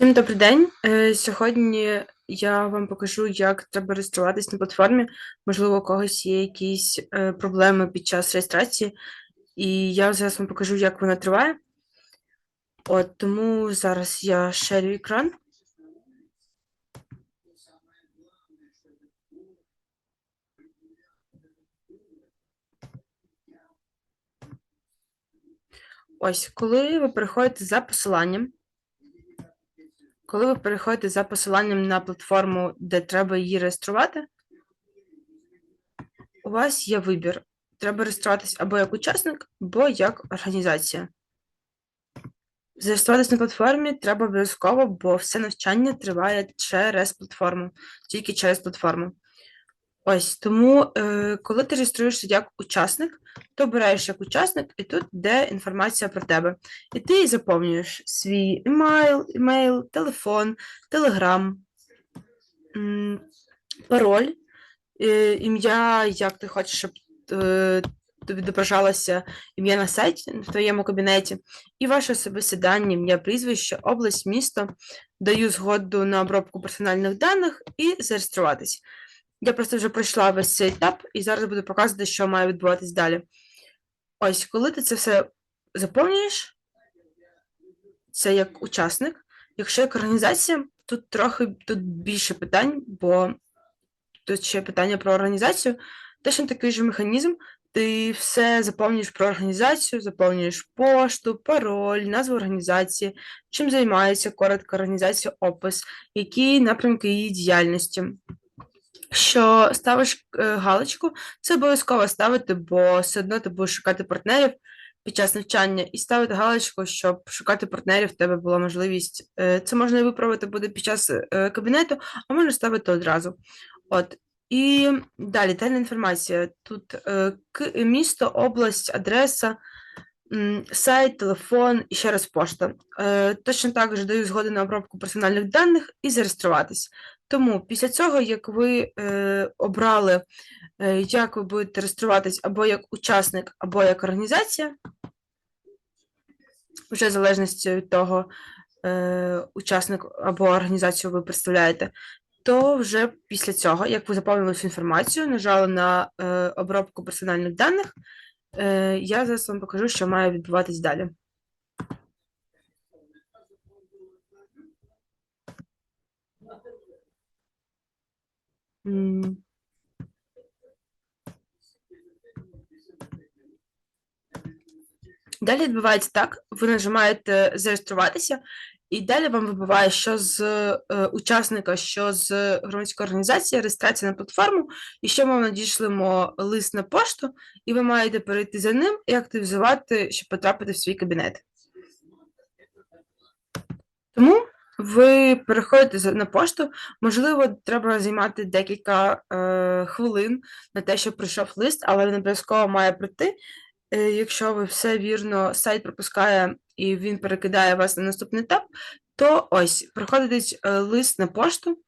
Всім добрий день. Е, Сьогодні я вам покажу, як треба реєструватись на платформі. Можливо, у когось є якісь е, проблеми під час реєстрації, і я зараз вам покажу, як вона триває. От тому зараз я шерю екран. Ось, коли ви переходите за посиланням, коли ви переходите за посиланням на платформу, де треба її реєструвати, у вас є вибір. Треба реєструватися або як учасник, або як організація. Зареєструватися на платформі треба обов'язково, бо все навчання триває через платформу, тільки через платформу. Ось тому, е, коли ти реєструєшся як учасник, то обираєш як учасник, і тут йде інформація про тебе. І ти заповнюєш свій емейл, емейл, телефон, телеграм, пароль, е, ім'я, як ти хочеш, щоб е, тобі відображалося ім'я на сайті в твоєму кабінеті, і ваше особисте дані, ім'я, прізвище, область, місто. Даю згоду на обробку персональних даних і зареєструватись. Я просто вже пройшла весь цей етап і зараз буду показувати, що має відбуватись далі. Ось, коли ти це все заповнюєш, це як учасник. Якщо як організація, тут трохи тут більше питань, бо тут ще питання про організацію. Точно такий же механізм. Ти все заповнюєш про організацію, заповнюєш пошту, пароль, назву організації, чим займається коротка організація, опис, які напрямки її діяльності що ставиш е, галочку, це обов'язково ставити, бо все одно ти будеш шукати партнерів під час навчання і ставити галочку, щоб шукати партнерів, в тебе була можливість. Е, це можна виправити буде під час е, кабінету, а можна ставити одразу. От. І далі детальна інформація. Тут місто, область, адреса, сайт, телефон і ще раз пошта. Точно так же даю згоди на обробку персональних даних і зареєструватись. Тому після цього, як ви е, обрали, е, як ви будете реєструватись або як учасник, або як організація, вже в залежності від того, е, учасник або організацію ви представляєте, то вже після цього, як ви заповнили всю інформацію, нажали на е, обробку персональних даних, е, я зараз вам покажу, що має відбуватись далі. Далі відбувається так: ви нажимаєте зареєструватися, і далі вам вибиває, що з е, учасника, що з громадської організації, реєстрація на платформу, і що ми надішлемо лист на пошту, і ви маєте перейти за ним і активізувати, щоб потрапити в свій кабінет. Тому ви переходите на пошту, можливо, треба займати декілька е, хвилин на те, щоб прийшов лист, але він обов'язково має прийти. Е, якщо ви все вірно, сайт пропускає і він перекидає вас на наступний етап, то ось приходить е, лист на пошту,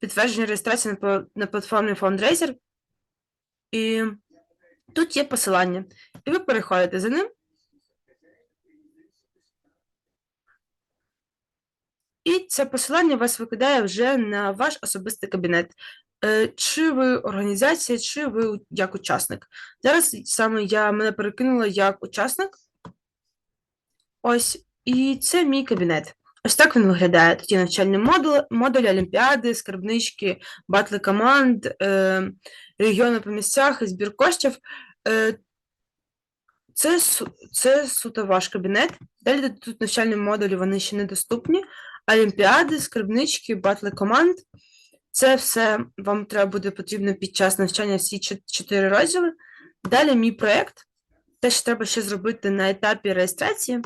підтвердження реєстрації на, на платформі Fundraiser, і тут є посилання. І ви переходите за ним. І це посилання вас викидає вже на ваш особистий кабінет. Е, чи ви організація, чи ви як учасник. Зараз саме я мене перекинула як учасник. Ось, і це мій кабінет. Ось так він виглядає. Тут є навчальний модуль, модуль олімпіади, скарбнички, батли команд, е, регіони по місцях, збір коштів. Е, Це це суто ваш кабінет. Далі тут навчальні модулі вони ще недоступні. Олімпіади, скарбнички, батли команд. Це все вам треба буде потрібно під час навчання всі чотири розділи. Далі мій проєкт. Те, що треба ще зробити на етапі реєстрації.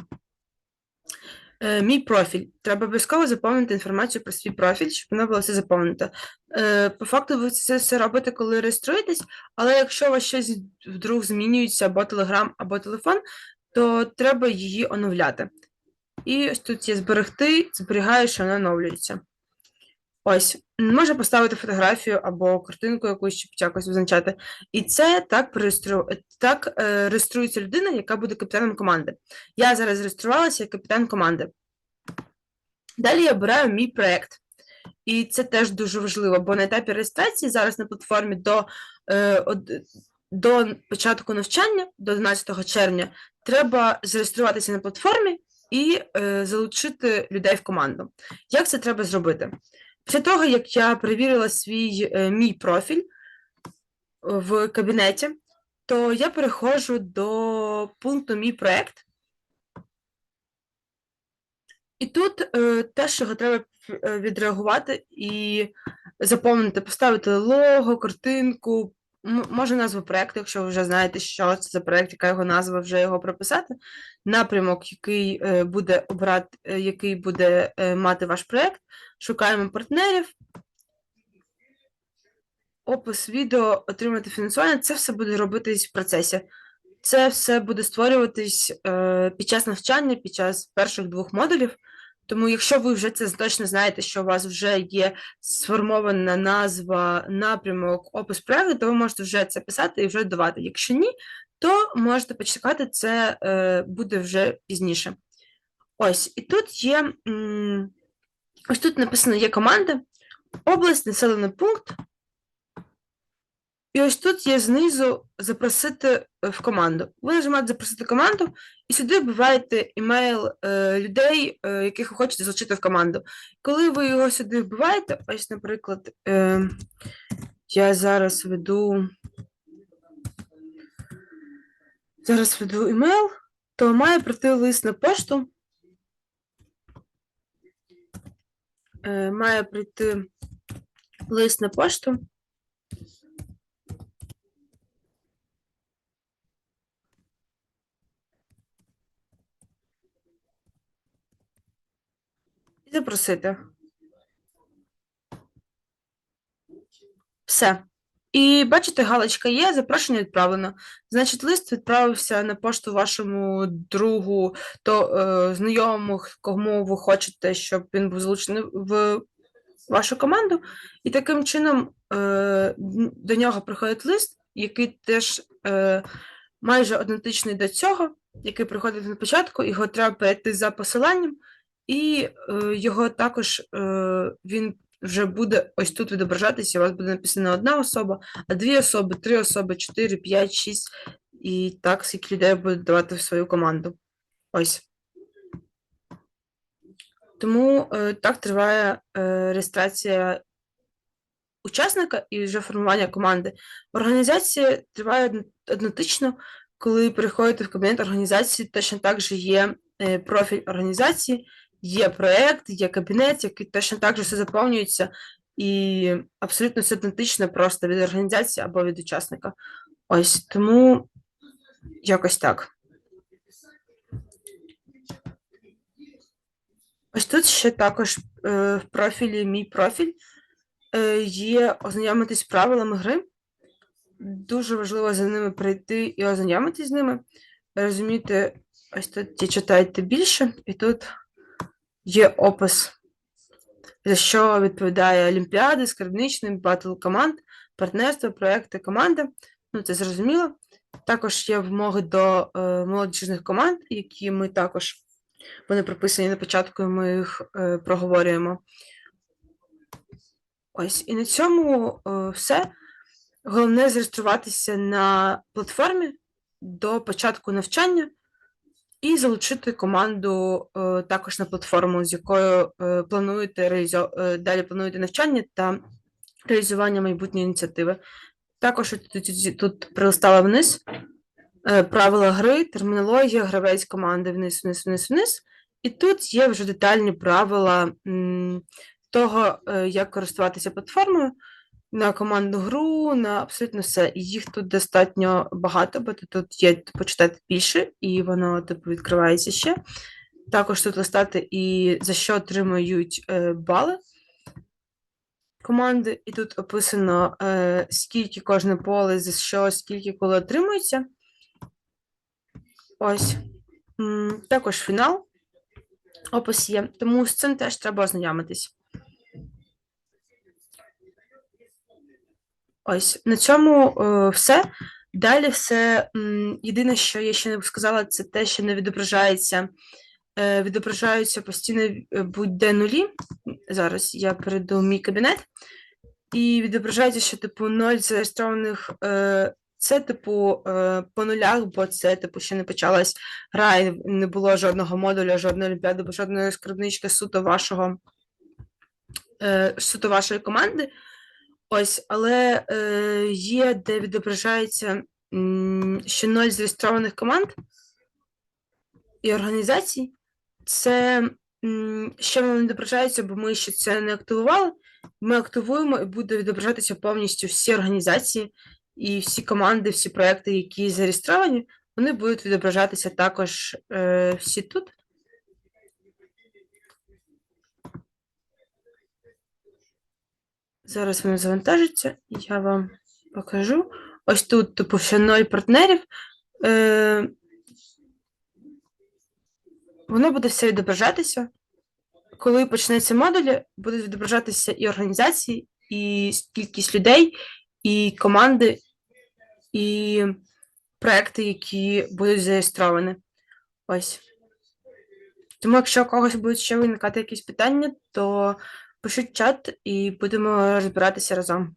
Е, мій профіль. Треба обов'язково заповнити інформацію про свій профіль, щоб воно було все заповнено. Е, по факту, ви це все робите, коли реєструєтесь, але якщо у вас щось вдруг змінюється або телеграм, або телефон, то треба її оновляти. І ось тут є зберегти, зберігаю, що вона оновлюється. Ось, може поставити фотографію або картинку якусь, щоб якось визначати. І це так реєстру... так е, реєструється людина, яка буде капітаном команди. Я зараз реєструвалася як капітан команди. Далі я обираю мій проєкт. І це теж дуже важливо, бо на етапі реєстрації зараз на платформі до, е, од- до початку навчання, до 11 червня, треба зареєструватися на платформі і е, залучити людей в команду. Як це треба зробити? Після того, як я перевірила свій е, мій профіль в кабінеті, то я переходжу до пункту Мій проект. І тут е, те, що треба е, відреагувати і заповнити, поставити лого, картинку, може назву проекту, якщо ви вже знаєте, що це за проект, яка його назва, вже його прописати. Напрямок, який е, буде обрати, е, який буде е, мати ваш проект. Шукаємо партнерів. Опис відео, отримати фінансування. Це все буде робитись в процесі. Це все буде створюватись під час навчання, під час перших двох модулів. Тому, якщо ви вже це точно знаєте, що у вас вже є сформована назва, напрямок, опис проекту, то ви можете вже це писати і вже давати. Якщо ні, то можете почекати, це е, буде вже пізніше. Ось, і тут є. Ось тут написано є команда, область, населений пункт. І ось тут є знизу запросити е, в команду. Ви нажимаєте запросити команду, і сюди вбиваєте імейл е, людей, е, яких ви хочете залучити в команду. Коли ви його сюди вбиваєте, ось, наприклад, е, я зараз веду. Зараз веду імейл, то має прийти лист на пошту. Має прийти лист на пошту. І запросити. Все. І бачите, галочка є, запрошення відправлено. Значить, лист відправився на пошту вашому другу, то е, знайомому, кому ви хочете, щоб він був залучений в вашу команду. І таким чином е, до нього приходить лист, який теж е, майже ідентичний до цього, який приходить на початку, його треба перейти за посиланням, і е, його також е, він вже буде ось тут відображатися. У вас буде написана одна особа, а дві особи, три особи, чотири, п'ять, шість, і так скільки людей буде давати в свою команду. Ось. Тому е, так триває реєстрація учасника і вже формування команди. Організація триває однотично, коли приходите в кабінет організації, точно так же є профіль організації, є проєкт, є кабінет, який точно так же все заповнюється, і абсолютно все ідентично просто від організації або від учасника. Ось тому якось так. Ось тут ще також е, в профілі Мій профіль е, є ознайомитись з правилами гри. Дуже важливо за ними прийти і ознайомитись з ними. Розуміти, ось тут читаєте більше, і тут є опис, за що відповідає Олімпіади, скарбничний, батл команд, партнерство, проекти, команди. Ну, це зрозуміло. Також є вимоги до е, молодіжних команд, які ми також вони прописані на початку, і ми їх е, проговорюємо. Ось, і на цьому е, все. Головне зареєструватися на платформі до початку навчання і залучити команду е, також на платформу, з якою е, плануєте реалізо... е, далі плануєте навчання та реалізування майбутньої ініціативи. Також тут, тут, прилистала вниз правила гри, термінологія, гравець команди вниз, вниз, вниз, вниз. І тут є вже детальні правила того, як користуватися платформою на командну гру, на абсолютно все. І їх тут достатньо багато, бо тут є почитати більше, і воно типу відкривається ще. Також тут листати і за що отримують е, бали команди, і тут описано, е, скільки кожне поле, за що, скільки коли отримується. Ось. Також фінал. Опис є. Тому з цим теж треба ознайомитись. Ось на цьому е, все. Далі все. Єдине, що я ще не сказала, це те, що не відображається е, відображаються постійно е, будь-де нулі. Зараз я перейду в мій кабінет. І відображається, що типу ноль зареєстрованих. Е, це, типу, е, по нулях, бо це, типу, ще не почалась гра, і не було жодного модуля, жодної олімпіади, бо жодної скарбнички суто вашого е, суто вашої команди. Ось, але е, є, де відображається ще ноль зареєстрованих команд і організацій. Це ще воно не відображається, бо ми ще це не активували. Ми активуємо і буде відображатися повністю всі організації і всі команди, всі проекти, які зареєстровані, вони будуть відображатися також е, всі тут. Зараз воно завантажиться, і я вам покажу. Ось тут, типу, ще 0 партнерів. Е, воно буде все відображатися. Коли почнеться модулі, будуть відображатися і організації, і кількість людей, і команди, і проекти, які будуть зареєстровані. Ось. Тому, якщо у когось будуть ще виникати якісь питання, то пишіть чат і будемо розбиратися разом.